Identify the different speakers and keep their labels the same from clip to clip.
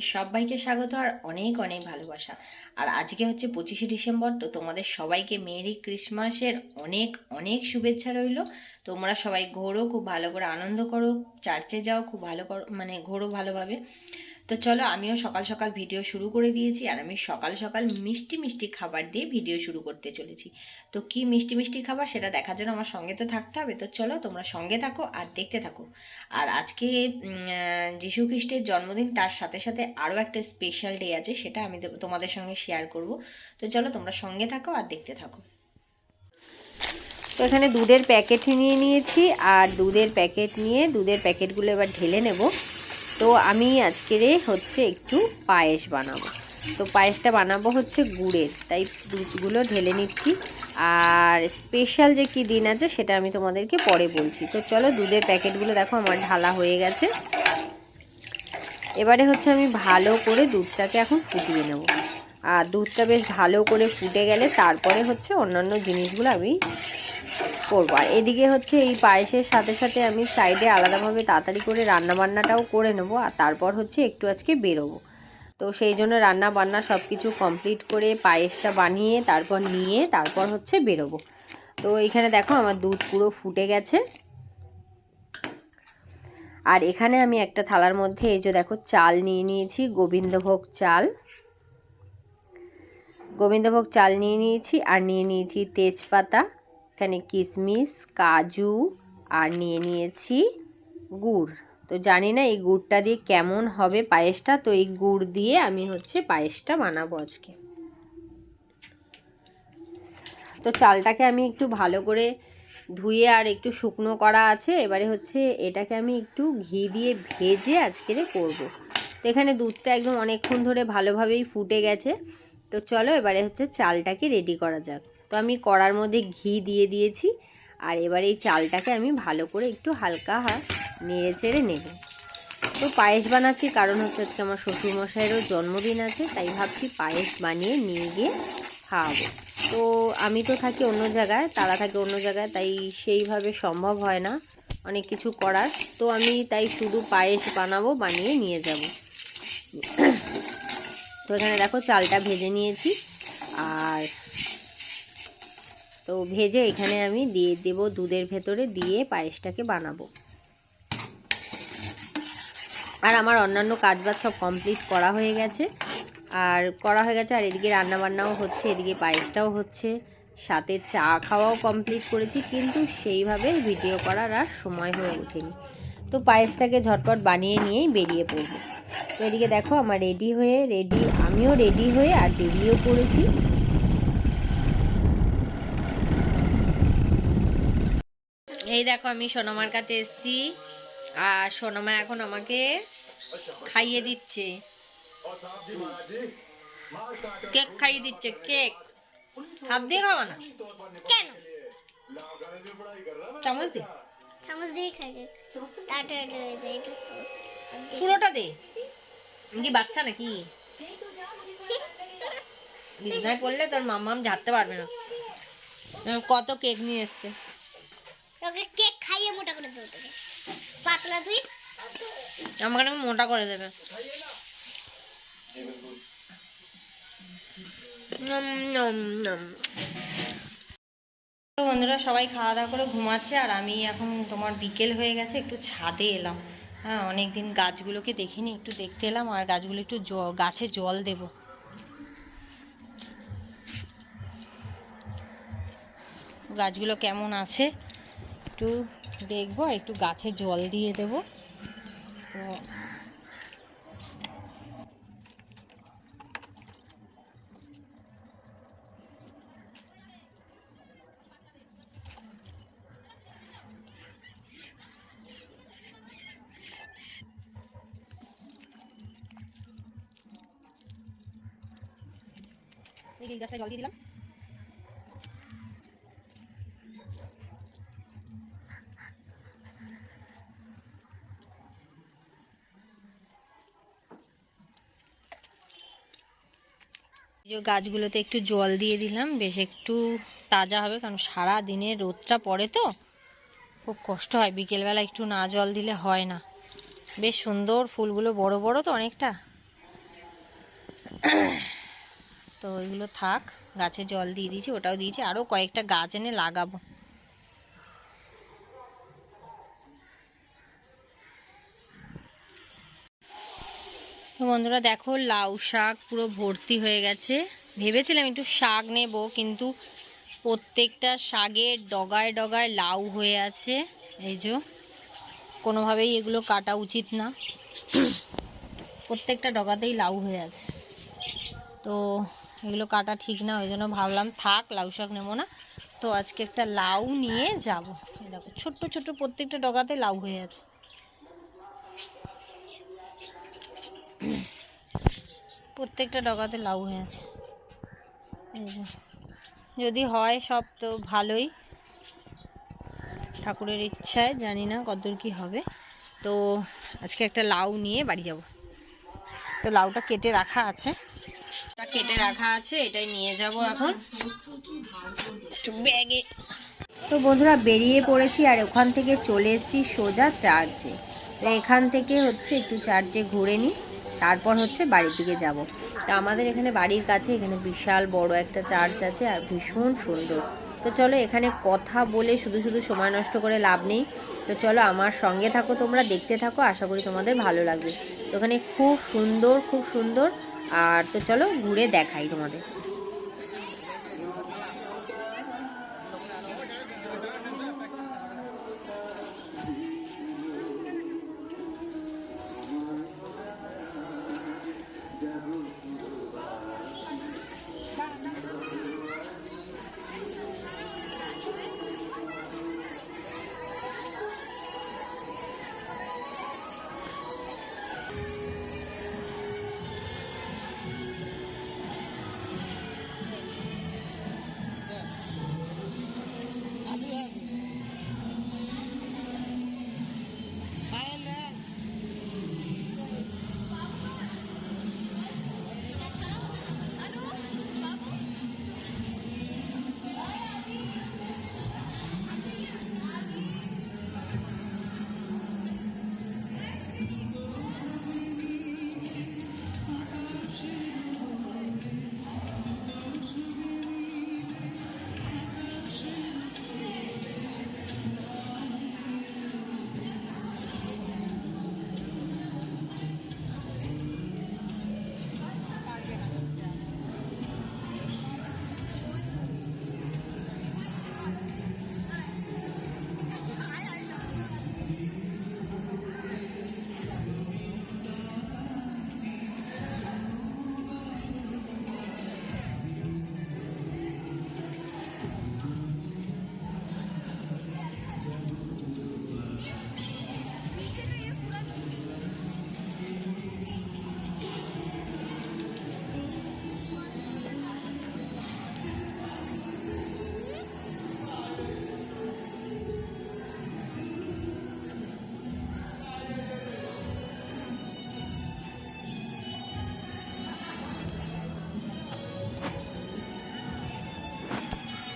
Speaker 1: সবাইকে স্বাগত আর অনেক অনেক ভালোবাসা। আর আজকে হচ্ছে পঁচিশে ডিসেম্বর, তো তোমাদের সবাইকে মেরি ক্রিসমাসের অনেক অনেক শুভেচ্ছা রইল। তোমরা সবাই ঘোরো, খুব ভালো করে আনন্দ করো, চার্চে যাও, খুব ভালো করো মানে ঘোরো ভালোভাবে। তো চলো আমিও সকাল সকাল ভিডিও শুরু করে দিয়েছি আর আমি সকাল সকাল মিষ্টি মিষ্টি খাবার দিয়ে ভিডিও শুরু করতে চলেছি। তো কি মিষ্টি মিষ্টি খাবার সেটা দেখার জন্য আমার সঙ্গে তো থাকতে হবে। তো চলো তোমরা সঙ্গে থাকো আর দেখতে থাকো। আর আজকে যীশু খ্রিস্টের জন্মদিন তার সাথে সাথে আরও একটা স্পেশাল ডে আছে, সেটা আমি তোমাদের সঙ্গে শেয়ার করব। তো চলো তোমরা সঙ্গে থাকো আর দেখতে থাকো। তো এখানে দুধের প্যাকেট নিয়ে নিয়েছি আর দুধের প্যাকেট নিয়ে দুধের প্যাকেটগুলো এবার ঢেলে নেব। তো আমি আজকের হচ্ছে একটু পায়েস বানাবো। তো পায়েসটা বানাবো হচ্ছে গুড়ের তাই দুধগুলো ঢেলে নিচ্ছি। আর স্পেশাল যে কি দিন আছে সেটা আমি তোমাদেরকে পরে বলছি। তো চলো দুধের প্যাকেটগুলো দেখো, আমার ঢালা হয়ে গেছে। এবারে হচ্ছে আমি ভালো করে দুধটাকে এখন ফুটিয়ে নেব। আর দুধটা বেশ ভালো করে ফুটে গেলে তারপরে হচ্ছে অন্যান্য জিনিসগুলো আমি করব। আর এদিকে হচ্ছে এই পায়েসের সাথে সাথে আমি সাইডে আলাদাভাবে তাড়াতাড়ি করে রান্না বান্নাটাও করে নেব আর তারপর হচ্ছে একটু আজকে বেরোবো। তো সেই জন্য রান্না বান্না সব কিছু কমপ্লিট করে পায়েসটা বানিয়ে তারপর নিয়ে তারপর হচ্ছে বেরোবো। তো এখানে দেখো আমার দুধ পুরো ফুটে গেছে। আর এখানে আমি একটা থালার মধ্যে এই যে দেখো চাল নিয়ে নিয়েছি, গোবিন্দভোগ চাল। গোবিন্দভোগ চাল নিয়ে নিয়েছি আর নিয়ে নিয়েছি তেজপাতা। এখানে কিশমিশ কাজু আর নিয়ে নিয়েছি গুড়। তো জানি না এই গুড়টা দিয়ে কেমন হবে পায়েসটা, তো এই গুড় দিয়ে আমি হচ্ছে পায়েসটা বানাবো আজকে। তো চালটাকে আমি একটু ভালো করে ধুয়ে আর একটু শুকনো করা আছে, এবারে হচ্ছে এটাকে আমি একটু ঘি দিয়ে ভেজে আজকেরে করব। তো এখানে দুধটা একদম অনেকক্ষণ ধরে ভালোভাবেই ফুটে গেছে। তো চলো এবারে হচ্ছে চালটাকে রেডি করা যাক। তো আমি কড়ার মধ্যে ঘি দিয়ে দিয়েছি। আর এবার এই চালটাকে আমি ভালো করে একটু হালকা নেড়ে চেড়ে নেব। তো পায়েস বানাচ্ছি, কারণ হচ্ছে আজকে আমার শ্বশুরমশাইয়েরও জন্মদিন আছে, তাই ভাবছি পায়েস বানিয়ে নিয়ে গিয়ে খাওয়াবো। তো আমি তো থাকি অন্য জায়গায়, তারা থাকে অন্য জায়গায়, তাই সেইভাবে সম্ভব হয় না অনেক কিছু করার। তো আমি তাই শুধু পায়েস বানাবো, বানিয়ে নিয়ে যাব। তো এখানে দেখো চালটা ভেজে নিয়েছি। আর তো ভেজে এখানে আমি দিয়ে দেব দুধের ভেতরে দিয়ে পায়েসটাকে বানাবো। আর আমার অন্যান্য কাজবাজ সব কমপ্লিট করা হয়ে গেছে। আর করা হয়ে গেছে, আর এদিকে রান্নাবান্নাও হচ্ছে, এদিকে পায়েসটাও হচ্ছে। সাথে চা খাওয়াও কমপ্লিট করেছি, কিন্তু সেইভাবে ভিডিও করার আর সময় হয়ে ওঠেনি। তো পায়েসটাকে ঝটপট বানিয়ে নিয়েই বেরিয়ে পড়ব। তো এদিকে দেখো, আমার রেডি হয়ে, রেডি, আমিও রেডি হয়ে আর বেরিয়েও পড়েছি। এই দেখো আমি সোনামার কাছে এসেছি। আর সোনামা এখন আমাকে খাইয়ে দিচ্ছে। কেক খাইয়ে দিচ্ছে কেক। হাত দিয়ে খাওয়া না?
Speaker 2: কেন?
Speaker 1: চামচ দে।
Speaker 2: চামচ দিয়ে খাই টাটা হয়ে যায় এটা।
Speaker 1: পুরোটা দে। কি বাচ্চা নাকি? বিছনায় পড়লে তোর মাম্মাম ঝাড়তে পারবে না। কত কেক নিয়ে এসছে।
Speaker 2: তোকে কেক খাইয়ে মোটা করে দেবো তোকে। পাতলা তুই
Speaker 1: আমাকে মোটা করে দেবে। নম, নম, নম। তো বন্ধুরা সবাই খাওয়া দাওয়া করে ঘুমাচ্ছে আর আমি এখন তোমার বিকেল হয়ে গেছে একটু ছাদে এলাম। হ্যাঁ অনেক দিন গাছগুলোকে দেখিনি একটু দেখতে এলাম আর গাছগুলো একটু গাছে জল দেব। গাছগুলো কেমন আছে? একটু দেখব আর একটু গাছে জল দিয়ে দেবো। তো এই গাছটা জল দিয়ে দিলাম। যে গাছগুলোতে একটু জল দিয়ে দিলাম। বেশ একটু তাজা হবে, কারণ সারা দিনে রোদটা পড়ে তো। খুব কষ্ট হয়, বিকেলবেলা একটু না জল দিলে হয় না। বেশ সুন্দর ফুলগুলো, বড় বড় তো অনেকটা। তো ওইগুলো থাক, গাছে জল দিয়ে দিয়েছি, ওটাও দিয়েছি। আরও কয়েকটা গাছ এনে লাগাবো। তো বন্ধুরা দেখো, লাউ শাক পুরো ভর্তি হয়ে গেছে। ভেবেছিলাম একটু শাক নেব, কিন্তু প্রত্যেকটা শাকের ডগায় ডগায় লাউ হয়ে আছে। এই যে, কোনোভাবেই এগুলো কাটা উচিত না। প্রত্যেকটা ডগাতেই লাউ হয়ে আছে। তো এগুলো কাটা ঠিক না, ওই জন্য ভাবলাম থাক, লাউ শাক নেব না। তো আজকে একটা লাউ নিয়ে যাব। দেখো, ছোট্ট ছোট্ট প্রত্যেকটা ডগাতে লাউ হয়ে আছে। প্রত্যেকটা ডগাতে লাউ হয়ে আছে। যদি হয় সব তো ভালোই। ঠাকুরের ইচ্ছায়, জানি না কতদূর কি হবে। তো আজকে একটা লাউ নিয়ে বাড়ি যাব। তো লাউটা কেটে রাখা আছে। কেটে রাখা আছে, এটাই নিয়ে যাব এখন। ব্যাগে। তো বন্ধুরা, বেরিয়ে পড়েছি আর ওখান থেকে চলে এসেছি সোজা চার্চে। তো এখান থেকে হচ্ছে একটু চার্চে ঘুরে নিই। তারপর হচ্ছে বাড়ির দিকে যাব। তো আমাদের এখানে বাড়ির কাছে এখানে বিশাল বড় একটা চার্চ আছে আর ভীষণ সুন্দর। তো চলো এখানে কথা বলে শুধু শুধু সময় নষ্ট করে লাভ নেই। তো চলো আমার সঙ্গে থাকো, তোমরা দেখতে থাকো, আশা করি তোমাদের ভালো লাগবে। তো ওখানে খুব সুন্দর খুব সুন্দর। আর তো চলো ঘুরে দেখাই তোমাদের।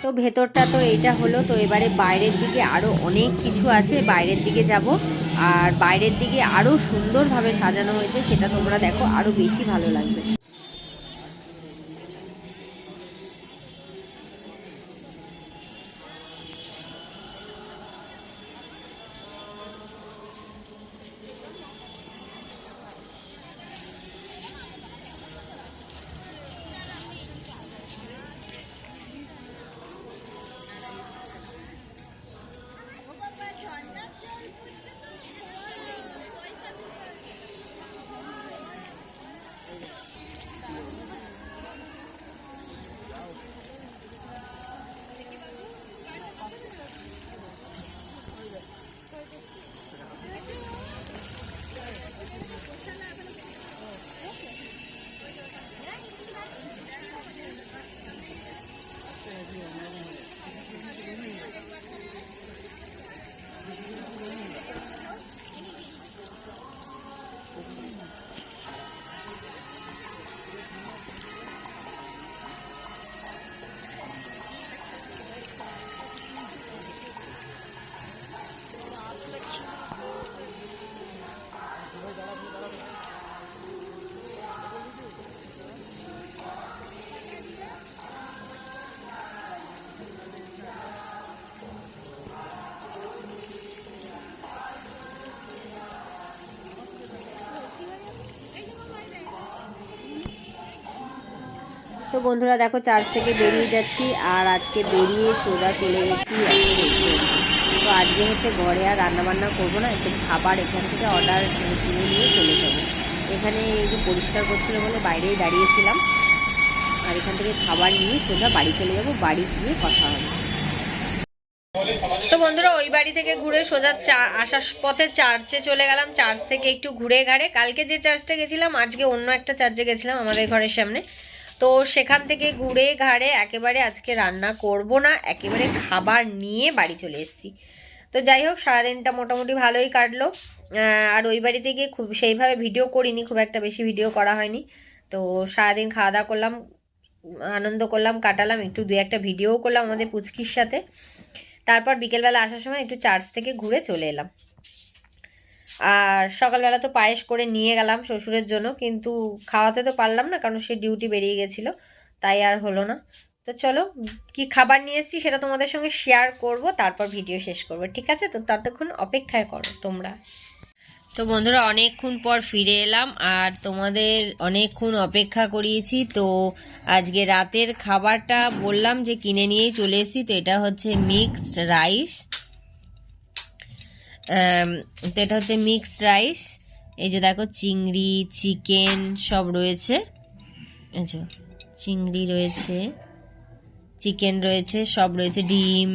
Speaker 1: তো ভেতরটা তো এইটা হলো, তো এবারে বাইরের দিকে আরও অনেক কিছু আছে, বাইরের দিকে যাব। আর বাইরের দিকে আরও সুন্দরভাবে সাজানো হয়েছে, সেটা তোমরা দেখো আরও বেশি ভালো লাগবে। তো বন্ধুরা দেখো, চার্চ থেকে বেরিয়ে যাচ্ছি আর আজকে বেরিয়ে সোজা চলে গেছি তো আজকে হচ্ছে ঘরে আর রান্নাবান্না করব না, একটু খাবার এখান থেকে অর্ডার মানে কিনে নিয়ে চলে যাব। এখানে একটু পরিষ্কার করছিল বলে বাইরেই দাঁড়িয়েছিলাম। আর এখান থেকে খাবার নিয়ে সোজা বাড়ি চলে যাব, বাড়ি গিয়ে কথা হবে। তো বন্ধুরা, ওই বাড়ি থেকে ঘুরে সোজা আসার পথে চার্চে চলে গেলাম। চার্চ থেকে একটু ঘুরে ঘাড়ে কালকে যে চার্চটা গেছিলাম, আজকে অন্য একটা চার্চে গেছিলাম আমাদের ঘরের সামনে। তো সেখান থেকে ঘুরে ঘাড়ে একেবারে আজকে রান্না করব না, একেবারে খাবার নিয়ে বাড়ি চলে এসেছি। তো যাই হোক, সারাদিনটা মোটামুটি ভালোই কাটলো। আর ওই বাড়িতে গিয়ে খুব সেইভাবে ভিডিও করিনি, খুব একটা বেশি ভিডিও করা হয়নি। তো সারাদিন খাওয়া দাওয়া করলাম, আনন্দ করলাম, কাটালাম, একটু দু একটা ভিডিও করলাম আমাদের পুচকির সাথে। তারপর বিকেলবেলা আসার সময় একটু চার্চ থেকে ঘুরে চলে এলাম। আর সকালবেলা তো পায়েস করে নিয়ে গেলাম শ্বশুরের জন্য, কিন্তু খাওয়াতে তো পারলাম না কারণ সে ডিউটি বেরিয়ে গেছিল, তাই আর হলো না। তো চলো, কি খাবার নিয়ে এসেছি সেটা তোমাদের সঙ্গে শেয়ার করব, তারপর ভিডিও শেষ করব, ঠিক আছে? তো ততক্ষণ অপেক্ষায় করো তোমরা। তো বন্ধুরা, অনেকক্ষণ পর ফিরে এলাম আর তোমাদের অনেকক্ষণ অপেক্ষা করিয়েছি। তো আজকে রাতের খাবারটা বললাম যে কিনে নিয়েই চলে এসেছি, তো এটা হচ্ছে মিক্সড রাইস তো এটা হচ্ছে মিক্সড রাইস এই যে দেখো চিংড়ি চিকেন সব রয়েছে। যে চিংড়ি রয়েছে চিকেন রয়েছে, সব রয়েছে, ডিম।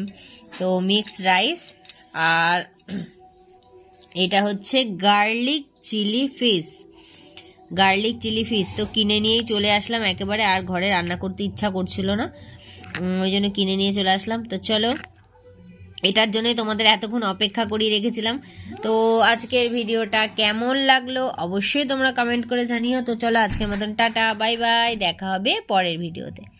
Speaker 1: তো মিক্সড রাইস আর এটা হচ্ছে garlic chilli fish garlic chilli fish তো কিনে নিয়েই চলে আসলাম, একেবারে আর ঘরে রান্না করতে ইচ্ছা করছিল না। ওই জন্য কিনে নিয়ে চলে আসলাম। তো চলো এটার জন্যই তোমাদের এতক্ষণ অপেক্ষা করিয়ে রেখেছিলাম। তো আজকের ভিডিওটা কেমন লাগল অবশ্যই তোমরা কমেন্ট করে জানিও। তো চলো আজকের মতন টাটা বাই বাই দেখা হবে পরের ভিডিওতে।